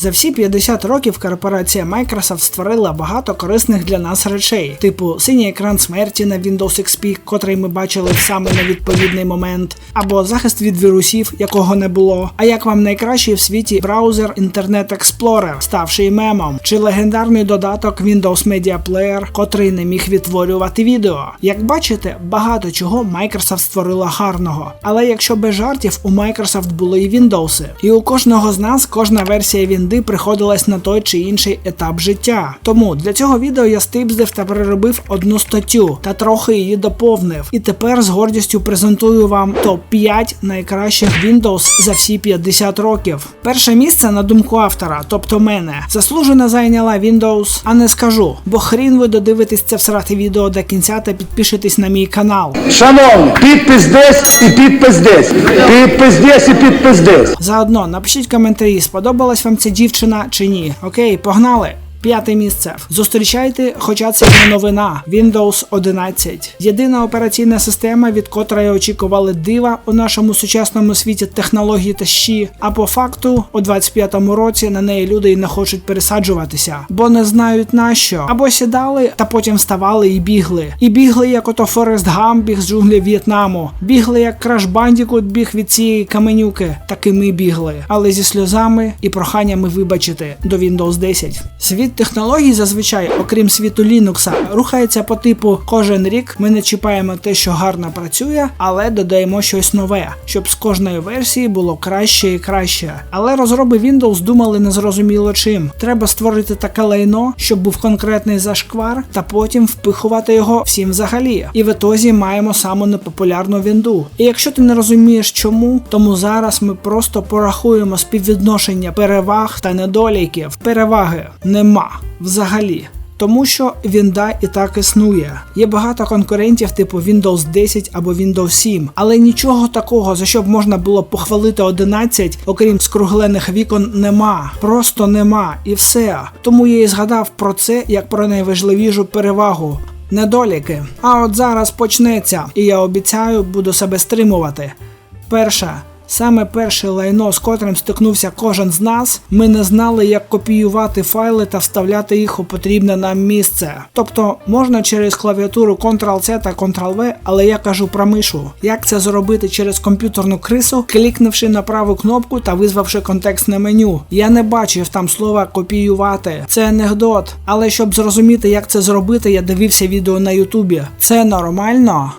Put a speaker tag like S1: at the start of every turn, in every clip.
S1: За всі 50 років корпорація Microsoft створила багато корисних для нас речей, типу синій екран смерті на Windows XP, котрий ми бачили саме на відповідний момент, або захист від вірусів, якого не було. А як вам найкращий в світі браузер Internet Explorer, ставший мемом, чи легендарний додаток Windows Media Player, котрий не міг відтворювати відео. Як бачите, багато чого Microsoft створила гарного. Але якщо без жартів, у Microsoft були і Windows, і у кожного з нас кожна версія Вінди приходилась на той чи інший етап життя. Тому для цього відео я стипздив та переробив одну статтю та трохи її доповнив. І тепер з гордістю презентую вам топ-5 найкращих Windows за всі 50 років. Перше місце на думку автора, тобто мене, заслужено зайняла Windows, а не скажу, бо хрін ви додивитесь це всрати відео до кінця та підпишетесь на мій канал.
S2: Шановні, підпис десь і підпис десь. Підпис десь і підпис десь.
S1: Заодно напишіть коментарі, сподобалась вам ця дівчина чи ні. Окей, погнали! П'яте місце. Зустрічайте, хоча це не новина. Windows 11. Єдина операційна система, від котрої очікували дива у нашому сучасному світі технології та щі. А по факту, у 25-му році на неї люди й не хочуть пересаджуватися, бо не знають на що. Або сідали та потім вставали і бігли. І бігли, як ото Форест Гам біг з джунглів В'єтнаму. Бігли, як Краш Бандікут біг від цієї каменюки. Так і ми бігли. Але зі сльозами і проханнями вибачити до Windows 10. Світ технологій зазвичай, окрім світу Linux, рухається по типу кожен рік ми не чіпаємо те, що гарно працює, але додаємо щось нове, щоб з кожної версії було краще і краще. Але розроби Windows думали незрозуміло чим. Треба створити таке лайно, щоб був конкретний зашквар, та потім впихувати його всім взагалі. І в етозі маємо саму непопулярну вінду. І якщо ти не розумієш чому, тому зараз ми просто порахуємо співвідношення переваг та недоліків. Переваги нема взагалі. Тому що Вінда і так існує. Є багато конкурентів типу Windows 10 або Windows 7, але нічого такого, за що б можна було похвалити 11, окрім скруглених вікон, нема. Просто нема і все. Тому я і згадав про це як про найважливішу перевагу. Недоліки. А от зараз почнеться, і я обіцяю, буду себе стримувати. Перше. Саме перше лайно, з котрим стикнувся кожен з нас, ми не знали, як копіювати файли та вставляти їх у потрібне нам місце. Тобто можна через клавіатуру Ctrl-C та Ctrl-V, але я кажу про мишу. Як це зробити через комп'ютерну крису, клікнувши на праву кнопку та визвавши контекстне меню. Я не бачив там слова копіювати. Це анекдот. Але щоб зрозуміти, як це зробити, я дивився відео на Ютубі. Це нормально?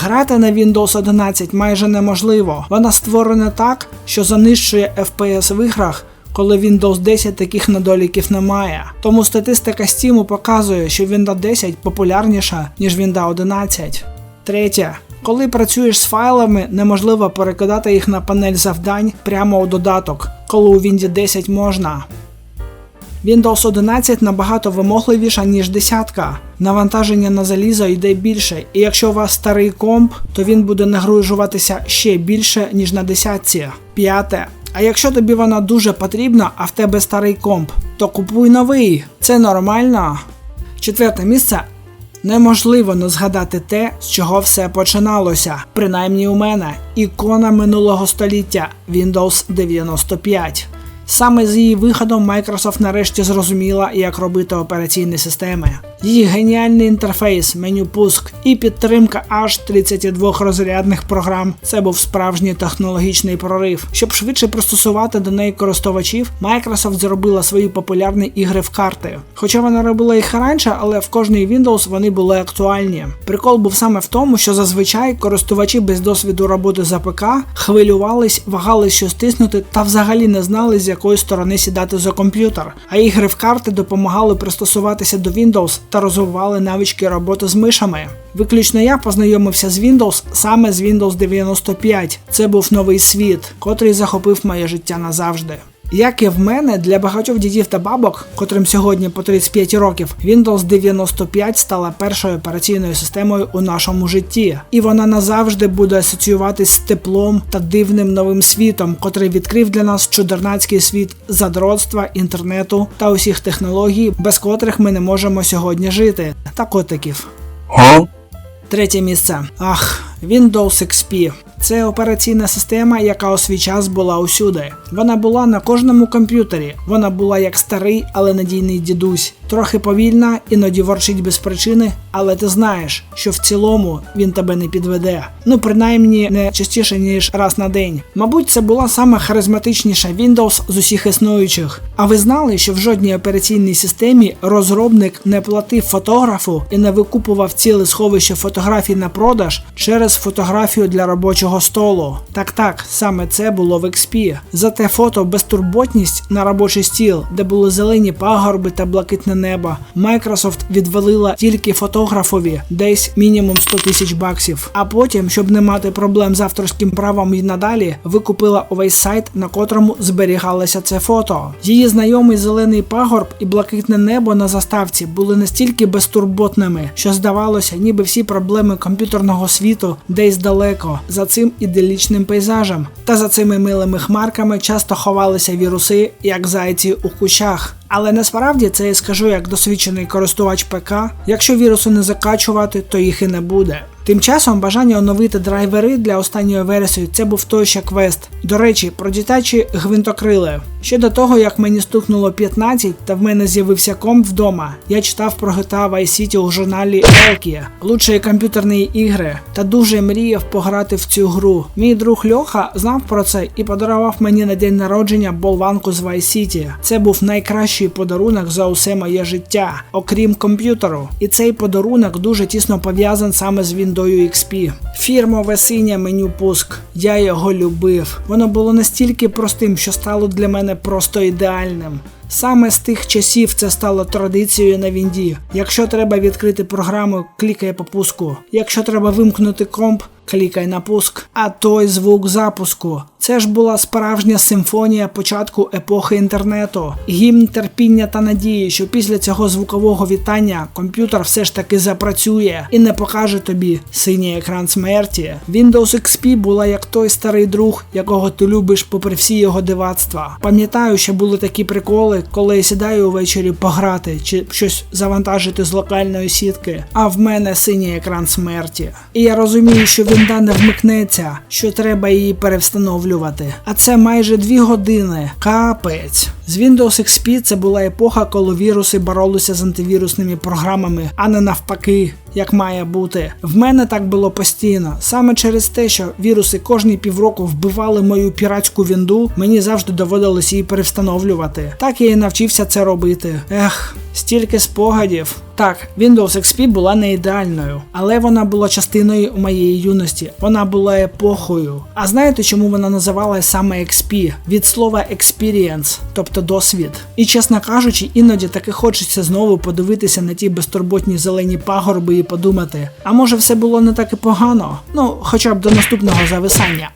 S1: Грати на Windows 11 майже неможливо. Вона створена так, що занищує FPS в іграх, коли Windows 10 таких недоліків немає. Тому статистика Steam показує, що Windows 10 популярніша, ніж Windows 11. Третє. Коли працюєш з файлами, неможливо перекидати їх на панель завдань прямо у додаток, коли у Windows 10 можна. Windows 11 набагато вимогливіша, ніж десятка. Навантаження на залізо йде більше, і якщо у вас старий комп, то він буде нагружуватися ще більше, ніж на десятці. П'яте. А якщо тобі вона дуже потрібна, а в тебе старий комп, то купуй новий. Це нормально. Четверте місце. Неможливо не згадати те, з чого все починалося, принаймні у мене, ікона минулого століття Windows 95. Саме з її виходом Microsoft нарешті зрозуміла, як робити операційні системи. Її геніальний інтерфейс, меню пуск і підтримка аж 32 розрядних програм. Це був справжній технологічний прорив. Щоб швидше пристосувати до неї користувачів, Microsoft зробила свої популярні ігри в карти. Хоча вона робила їх раніше, але в кожній Windows вони були актуальні. Прикол був саме в тому, що зазвичай користувачі без досвіду роботи за ПК хвилювались, вагались що стиснути та взагалі не знали, з якої сторони сідати за комп'ютер. А ігри в карти допомагали пристосуватися до Windows та розвивали навички роботи з мишами. Виключно я познайомився з Windows саме з Windows 95. Це був новий світ, котрий захопив моє життя назавжди. Як і в мене, для багатьох дідів та бабок, котрим сьогодні по 35 років, Windows 95 стала першою операційною системою у нашому житті, і вона назавжди буде асоціюватись з теплом та дивним новим світом, котрий відкрив для нас чудернацький світ задротства, інтернету та усіх технологій, без котрих ми не можемо сьогодні жити, та котиків. Третє місце. Ах, Windows XP. Це операційна система, яка у свій час була усюди. Вона була на кожному комп'ютері. Вона була як старий, але надійний дідусь. Трохи повільна, іноді ворчить без причини, але ти знаєш, що в цілому він тебе не підведе. Ну, принаймні, не частіше, ніж раз на день. Мабуть, це була саме харизматичніша Windows з усіх існуючих. А ви знали, що в жодній операційній системі розробник не платив фотографу і не викупував ціле сховище фотографій на продаж через фотографію для робочого столу. Так так, саме це було в XP. Зате фото безтурботність на робочий стіл, де були зелені пагорби та блакитне небо. Microsoft відвалила тільки фотографові десь мінімум 100 тисяч баксів. А потім, щоб не мати проблем з авторським правом і надалі, викупила увесь сайт, на котрому зберігалося це фото. Її знайомий зелений пагорб і блакитне небо на заставці були настільки безтурботними, що здавалося, ніби всі проблеми комп'ютерного світу десь далеко за цим іделічним пейзажем. Та за цими милими хмарками часто ховалися віруси, як зайці у кущах. Але насправді це я скажу як досвідчений користувач ПК. Якщо вірусу не закачувати, то їх і не буде. Тим часом бажання оновити драйвери для останньої версії це був той ще квест. До речі, про дитячі гвинтокрили. Ще до того, як мені стукнуло 15 та в мене з'явився комп вдома, я читав про GTA Vice City у журналі Елкі, лучші комп'ютерні ігри, та дуже мріяв пограти в цю гру. Мій друг Льоха знав про це і подарував мені на день народження болванку з Vice City. Це був найкращий подарунок за усе моє життя, окрім комп'ютеру. І цей подарунок дуже тісно пов'язаний саме з Windows XP. Фірмове синє меню пуск. Я його любив. Воно було настільки простим, що стало для мене просто ідеальним. Саме з тих часів це стало традицією на Вінді. Якщо треба відкрити програму, клікай по пуску. Якщо треба вимкнути комп, клікай на пуск. А той звук запуску. Це ж була справжня симфонія початку епохи інтернету, гімн терпіння та надії, що після цього звукового вітання комп'ютер все ж таки запрацює і не покаже тобі синій екран смерті. Windows XP була як той старий друг, якого ти любиш попри всі його дивацтва. Пам'ятаю, що були такі приколи, коли я сідаю увечері пограти чи щось завантажити з локальної сітки, а в мене синій екран смерті. І я розумію, що вінда не вмикнеться, що треба її перевстановлювати. А це майже дві години. Капець. З Windows XP це була епоха, коли віруси боролися з антивірусними програмами, а не навпаки. Як має бути, в мене так було постійно. Саме через те, що віруси кожні півроку вбивали мою піратську вінду, мені завжди доводилось її перевстановлювати. Так я і навчився це робити. Ех, стільки спогадів. Так, Windows XP була не ідеальною, але вона була частиною моєї юності. Вона була епохою. А знаєте, чому вона називалась саме XP? Від слова experience, тобто досвід. І чесно кажучи, іноді таки хочеться знову подивитися на ті безтурботні зелені пагорби і подумати, а може все було не так і погано? Ну, хоча б до наступного зависання.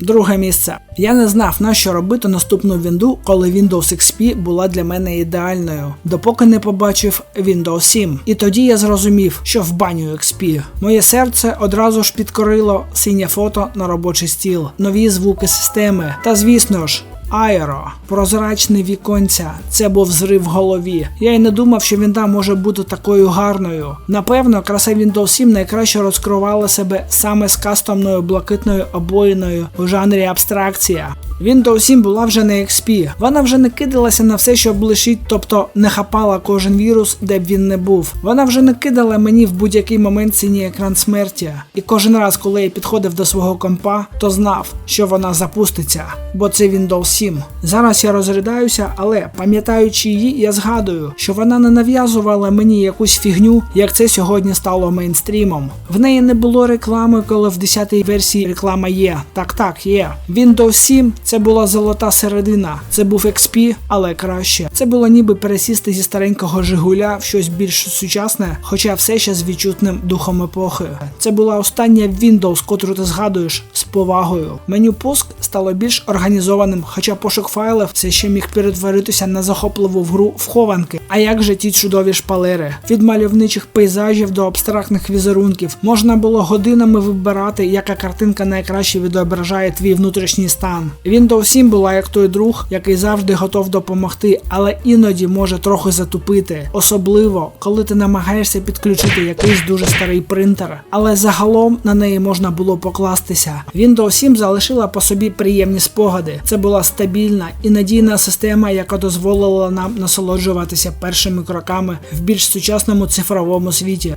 S1: Друге місце. Я не знав на що робити наступну вінду, коли Windows XP була для мене ідеальною, допоки не побачив Windows 7. І тоді я зрозумів, що в баню XP. Моє серце одразу ж підкорило синє фото на робочий стіл, нові звуки системи. Та звісно ж. Аеро, прозрачне віконця, це був зрив в голові. Я й не думав, що вінда може бути такою гарною. Напевно, краса Windows 7 найкраще розкривала себе саме з кастомною блакитною обоїною у жанрі абстракція. Windows 7 була вже не XP. Вона вже не кидалася на все, що блищить, тобто не хапала кожен вірус, де б він не був. Вона вже не кидала мені в будь-який момент синій екран смерті. І кожен раз, коли я підходив до свого компа, то знав, що вона запуститься, бо це Windows 7. Зараз я розридаюся, але пам'ятаючи її, я згадую, що вона не нав'язувала мені якусь фігню, як це сьогодні стало мейнстрімом. В неї не було реклами, коли в 10-й версії реклама є. Так, так, є. Windows 7 це була золота середина, це був XP, але краще. Це було ніби пересісти зі старенького Жигуля в щось більш сучасне, хоча все ще з відчутним духом епохи. Це була остання Windows, котру ти згадуєш з повагою. Меню пуск стало більш організованим, хоча хоча пошук файлів все ще міг перетворитися на захопливу гру в хованки. А як же ті чудові шпалери? Від мальовничих пейзажів до абстрактних візерунків можна було годинами вибирати, яка картинка найкраще відображає твій внутрішній стан. Windows 7 була як той друг, який завжди готов допомогти, але іноді може трохи затупити, особливо коли ти намагаєшся підключити якийсь дуже старий принтер. Але загалом на неї можна було покластися. Windows 7 залишила по собі приємні спогади. Це була стабільна і надійна система, яка дозволила нам насолоджуватися першими кроками в більш сучасному цифровому світі.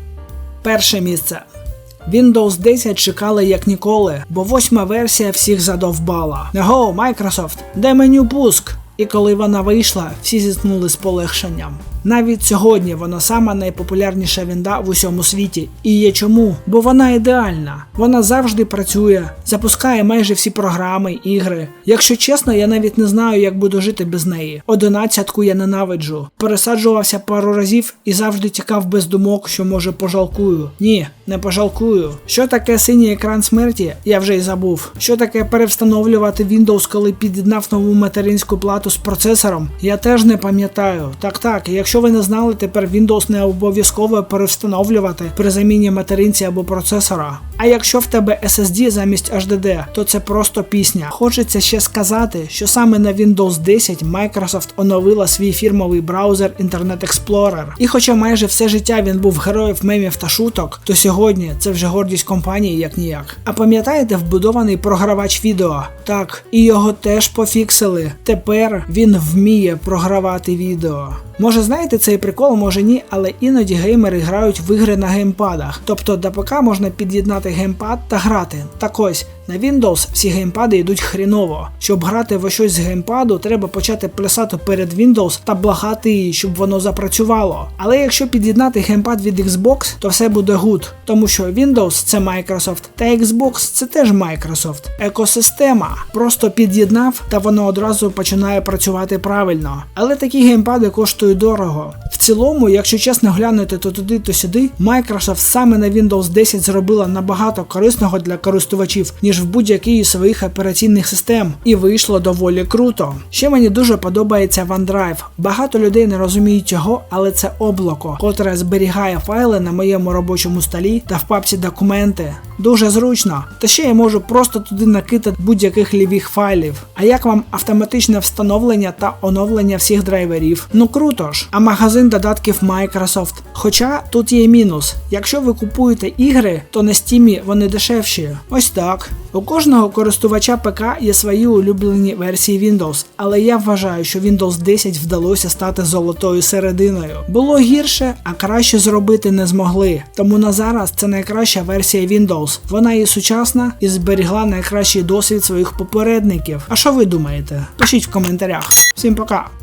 S1: Перше місце. Windows 10 чекали як ніколи, бо восьма версія всіх задовбала. Го, Microsoft, де меню пуск? І коли вона вийшла, всі зіткнули з полегшенням. Навіть сьогодні вона сама найпопулярніша вінда в усьому світі. І є чому? Бо вона ідеальна. Вона завжди працює, запускає майже всі програми, ігри. Якщо чесно, я навіть не знаю, як буду жити без неї. Одинадцятку я ненавиджу. Пересаджувався пару разів і завжди тікав без думок, що може пожалкую. Ні, не пожалкую. Що таке синій екран смерті? Я вже й забув. Що таке перевстановлювати Windows, коли під'єднав нову материнську плату з процесором? Я теж не пам'ятаю. Так так, якщо ви не знали, тепер Windows не обов'язково перевстановлювати при заміні материнці або процесора. А якщо в тебе SSD замість HDD, то це просто пісня. Хочеться ще сказати, що саме на Windows 10 Microsoft оновила свій фірмовий браузер Internet Explorer. І хоча майже все життя він був героєм мемів та шуток, то сьогодні це вже гордість компанії як ніяк. А пам'ятаєте вбудований програвач відео? Так, і його теж пофіксили. Тепер він вміє програвати відео. Може знаєте цей прикол, може ні, але іноді геймери грають в ігри на геймпадах. Тобто до ПК можна під'єднати геймпад та грати. Так ось, на Windows всі геймпади йдуть хріново. Щоб грати в щось з геймпаду, треба почати плясати перед Windows та благати її, щоб воно запрацювало. Але якщо під'єднати геймпад від Xbox, то все буде гуд, тому що Windows це Microsoft, та Xbox це теж Microsoft. Екосистема. Просто під'єднав, та воно одразу починає працювати правильно. Але такі геймпади коштують дорого. В цілому, якщо чесно глянути то туди, то сюди, Microsoft саме на Windows 10 зробила набагато корисного для користувачів, ніж в будь-якій із своїх операційних систем, і вийшло доволі круто. Ще мені дуже подобається OneDrive. Багато людей не розуміють цього, але це облако, котре зберігає файли на моєму робочому столі та в папці документи. Дуже зручно. Та ще я можу просто туди накидати будь-яких лівих файлів. А як вам автоматичне встановлення та оновлення всіх драйверів? Ну круто ж. А магазин додатків Microsoft. Хоча тут є мінус. Якщо ви купуєте ігри, то на Steam вони дешевші. Ось так. У кожного користувача ПК є свої улюблені версії Windows, але я вважаю, що Windows 10 вдалося стати золотою серединою. Було гірше, а краще зробити не змогли. Тому на зараз це найкраща версія Windows. Вона і сучасна і зберігла найкращий досвід своїх попередників. А що ви думаєте? Пишіть в коментарях. Всім пока!